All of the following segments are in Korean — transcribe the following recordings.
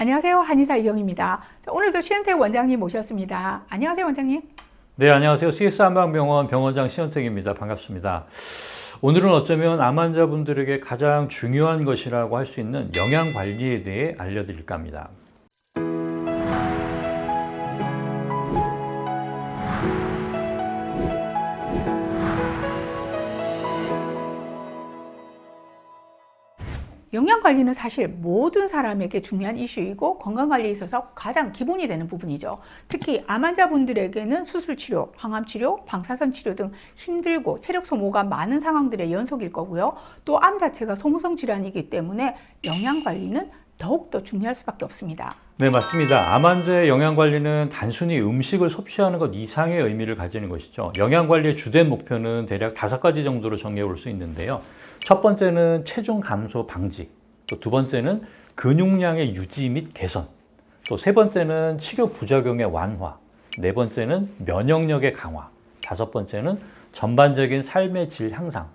안녕하세요. 한의사 이경입니다. 자, 오늘도 신은택 원장님 모셨습니다. 안녕하세요, 원장님. 네, 안녕하세요. CS 한방병원 병원장 신원택입니다. 반갑습니다. 오늘은 어쩌면 암 환자분들에게 가장 중요한 것이라고 할 수 있는 영양 관리에 대해 알려드릴까 합니다. 영양 관리는 사실 모든 사람에게 중요한 이슈이고 건강 관리에 있어서 가장 기본이 되는 부분이죠. 특히 암 환자분들에게는 수술 치료, 항암 치료, 방사선 치료 등 힘들고 체력 소모가 많은 상황들의 연속일 거고요. 또 암 자체가 소모성 질환이기 때문에 영양 관리는 더욱더 중요할 수밖에 없습니다. 네, 맞습니다. 암 환자의 영양 관리는 단순히 음식을 섭취하는 것 이상의 의미를 가지는 것이죠. 영양 관리의 주된 목표는 대략 다섯 가지 정도로 정리해 볼수 있는데요. 첫 번째는 체중 감소 방지, 또 두 번째는 근육량의 유지 및 개선, 또 세 번째는 치료 부작용의 완화, 네 번째는 면역력의 강화, 다섯 번째는 전반적인 삶의 질 향상.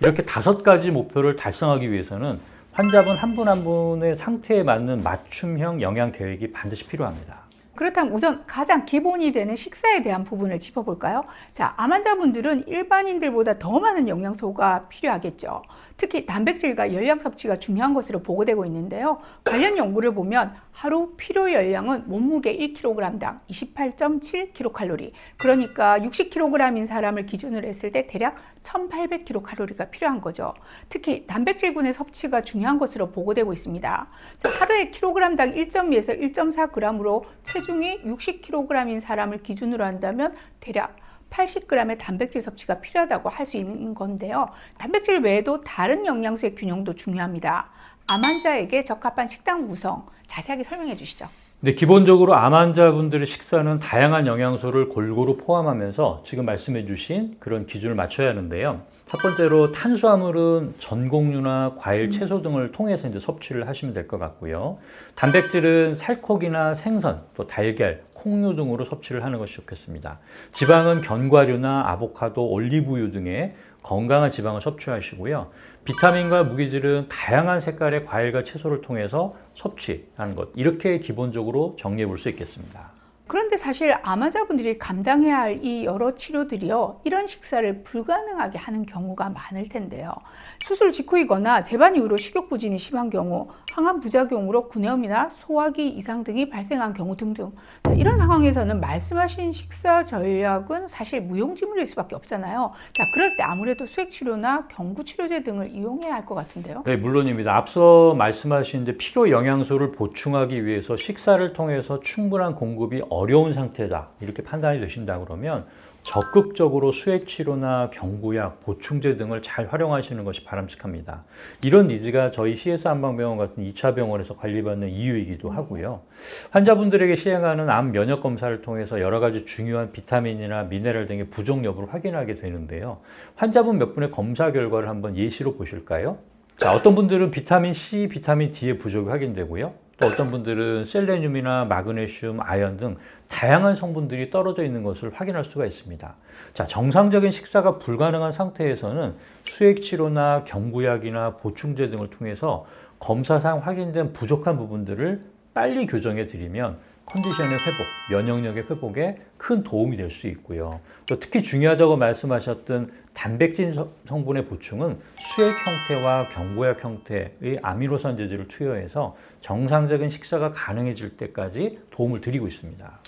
이렇게 다섯 가지 목표를 달성하기 위해서는 환자분 한 분 한 분의 상태에 맞는 맞춤형 영양 계획이 반드시 필요합니다. 그렇다면 우선 가장 기본이 되는 식사에 대한 부분을 짚어볼까요? 자, 암 환자분들은 일반인들보다 더 많은 영양소가 필요하겠죠. 특히 단백질과 열량 섭취가 중요한 것으로 보고되고 있는데요. 관련 연구를 보면 하루 필요 열량은 몸무게 1kg당 28.7kcal. 그러니까 60kg인 사람을 기준으로 했을 때 대략 1800kcal가 필요한 거죠. 특히 단백질군의 섭취가 중요한 것으로 보고되고 있습니다. 자, 하루에 킬로그램당 1.2에서 1.4g으로 체중이 60kg인 사람을 기준으로 한다면 대략 80g의 단백질 섭취가 필요하다고 할 수 있는 건데요. 단백질 외에도 다른 영양소의 균형도 중요합니다. 암 환자에게 적합한 식단 구성 자세하게 설명해 주시죠. 근데 기본적으로 암 환자분들의 식사는 다양한 영양소를 골고루 포함하면서 지금 말씀해 주신 그런 기준을 맞춰야 하는데요. 첫 번째로 탄수화물은 전곡류나 과일, 채소 등을 통해서 이제 섭취를 하시면 될 것 같고요. 단백질은 살코기나 생선, 또 달걀, 콩류 등으로 섭취를 하는 것이 좋겠습니다. 지방은 견과류나 아보카도, 올리브유 등의 건강한 지방을 섭취하시고요. 비타민과 무기질은 다양한 색깔의 과일과 채소를 통해서 섭취하는 것. 이렇게 기본적으로 정리해 볼 수 있겠습니다. 그런데 사실 암 환자분들이 감당해야 할 이 여러 치료들이요, 이런 식사를 불가능하게 하는 경우가 많을 텐데요. 수술 직후이거나 재반 이후로 식욕 부진이 심한 경우, 항암 부작용으로 구내염이나 소화기 이상 등이 발생한 경우 등등. 자, 이런 상황에서는 말씀하신 식사 전략은 사실 무용지물일 수밖에 없잖아요. 자, 그럴 때 아무래도 수액 치료나 경구 치료제 등을 이용해야 할 것 같은데요. 네, 물론입니다. 앞서 말씀하신 이제 필요 영양소를 보충하기 위해서 식사를 통해서 충분한 공급이 어려운 상태다. 이렇게 판단이 되신다 그러면 적극적으로 수액 치료나 경구약, 보충제 등을 잘 활용하시는 것이 바람직합니다. 이런 니즈가 저희 CS 한방병원 같은 2차 병원에서 관리받는 이유이기도 하고요. 환자분들에게 시행하는 암 면역 검사를 통해서 여러 가지 중요한 비타민이나 미네랄 등의 부족 여부를 확인하게 되는데요. 환자분 몇 분의 검사 결과를 한번 예시로 보실까요? 자, 어떤 분들은 비타민 C, 비타민 D의 부족이 확인되고요. 또 어떤 분들은 셀레늄이나 마그네슘, 아연 등 다양한 성분들이 떨어져 있는 것을 확인할 수가 있습니다. 자, 정상적인 식사가 불가능한 상태에서는 수액 치료나 경구약이나 보충제 등을 통해서 검사상 확인된 부족한 부분들을 빨리 교정해 드리면 컨디션의 회복, 면역력의 회복에 큰 도움이 될 수 있고요. 또 특히 중요하다고 말씀하셨던 단백질 성- 성분의 보충은 수액 형태와 경구약 형태의 아미노산 제제를 투여해서 정상적인 식사가 가능해질 때까지 도움을 드리고 있습니다.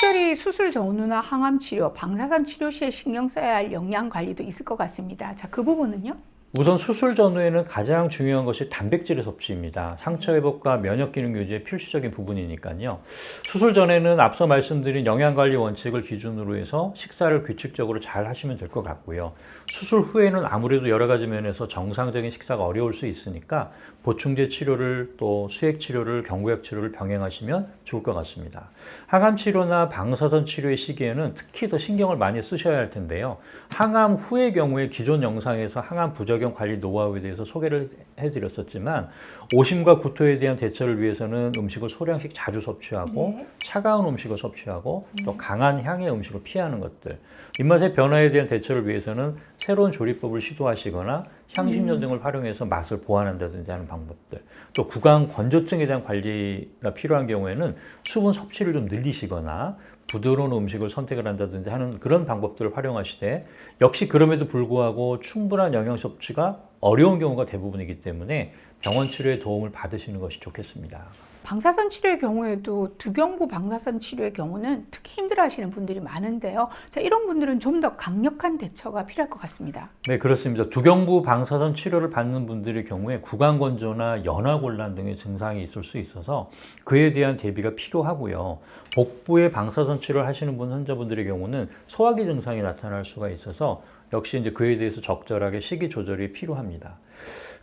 특별히 수술 전후나 항암 치료, 방사선 치료 시에 신경 써야 할 영양 관리도 있을 것 같습니다. 자, 그 부분은요? 우선 수술 전후에는 가장 중요한 것이 단백질의 섭취입니다. 상처 회복과 면역 기능 유지의 필수적인 부분이니까요. 수술 전에는 앞서 말씀드린 영양 관리 원칙을 기준으로 해서 식사를 규칙적으로 잘 하시면 될 것 같고요. 수술 후에는 아무래도 여러 가지 면에서 정상적인 식사가 어려울 수 있으니까 보충제 치료를 또 수액 치료를 경구약 치료를 병행하시면 좋을 것 같습니다. 항암 치료나 방사선 치료의 시기에는 특히 더 신경을 많이 쓰셔야 할 텐데요. 항암 후의 경우에 기존 영상에서 항암 부작용 적용 관리 노하우에 대해서 소개를 해드렸었지만 오심과 구토에 대한 대처를 위해서는 음식을 소량씩 자주 섭취하고 네. 차가운 음식을 섭취하고 또 강한 향의 음식을 피하는 것들 입맛의 변화에 대한 대처를 위해서는 새로운 조리법을 시도하시거나 향신료 등을 활용해서 맛을 보완한다든지 하는 방법들 또 구강 건조증에 대한 관리가 필요한 경우에는 수분 섭취를 좀 늘리시거나 부드러운 음식을 선택을 한다든지 하는 그런 방법들을 활용하시되 역시 그럼에도 불구하고 충분한 영양 섭취가 어려운 경우가 대부분이기 때문에 병원 치료의 도움을 받으시는 것이 좋겠습니다. 방사선 치료의 경우에도 두경부 방사선 치료의 경우는 특히 힘들어하시는 분들이 많은데요. 자, 이런 분들은 좀 더 강력한 대처가 필요할 것 같습니다. 네, 그렇습니다. 두경부 방사선 치료를 받는 분들의 경우에 구강 건조나 연화 곤란 등의 증상이 있을 수 있어서 그에 대한 대비가 필요하고요. 복부에 방사선 치료를 하시는 분 환자분들의 경우는 소화기 증상이 나타날 수가 있어서 역시 이제 그에 대해서 적절하게 식이 조절이 필요합니다.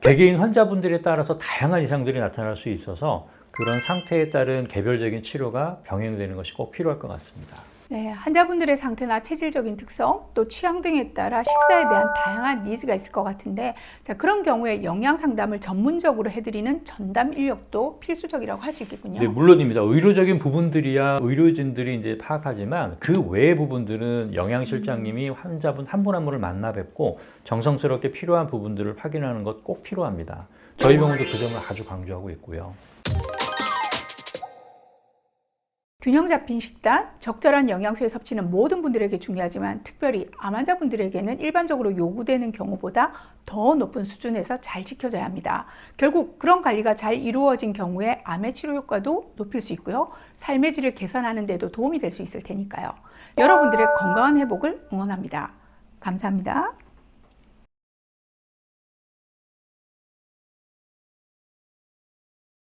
개개인 환자분들에 따라서 다양한 이상들이 나타날 수 있어서 그런 상태에 따른 개별적인 치료가 병행되는 것이 꼭 필요할 것 같습니다. 네, 환자분들의 상태나 체질적인 특성, 또 취향 등에 따라 식사에 대한 다양한 니즈가 있을 것 같은데, 자, 그런 경우에 영양 상담을 전문적으로 해드리는 전담 인력도 필수적이라고 할 수 있겠군요. 네, 물론입니다. 의료적인 부분들이야 의료진들이 이제 파악하지만 그 외의 부분들은 영양실장님이 환자분 한 분 한 분을 만나 뵙고 정성스럽게 필요한 부분들을 확인하는 것 꼭 필요합니다. 저희 병원도 그 점을 아주 강조하고 있고요. 균형 잡힌 식단, 적절한 영양소의 섭취는 모든 분들에게 중요하지만 특별히 암 환자분들에게는 일반적으로 요구되는 경우보다 더 높은 수준에서 잘 지켜져야 합니다. 결국 그런 관리가 잘 이루어진 경우에 암의 치료 효과도 높일 수 있고요. 삶의 질을 개선하는 데도 도움이 될 수 있을 테니까요. 여러분들의 건강한 회복을 응원합니다. 감사합니다.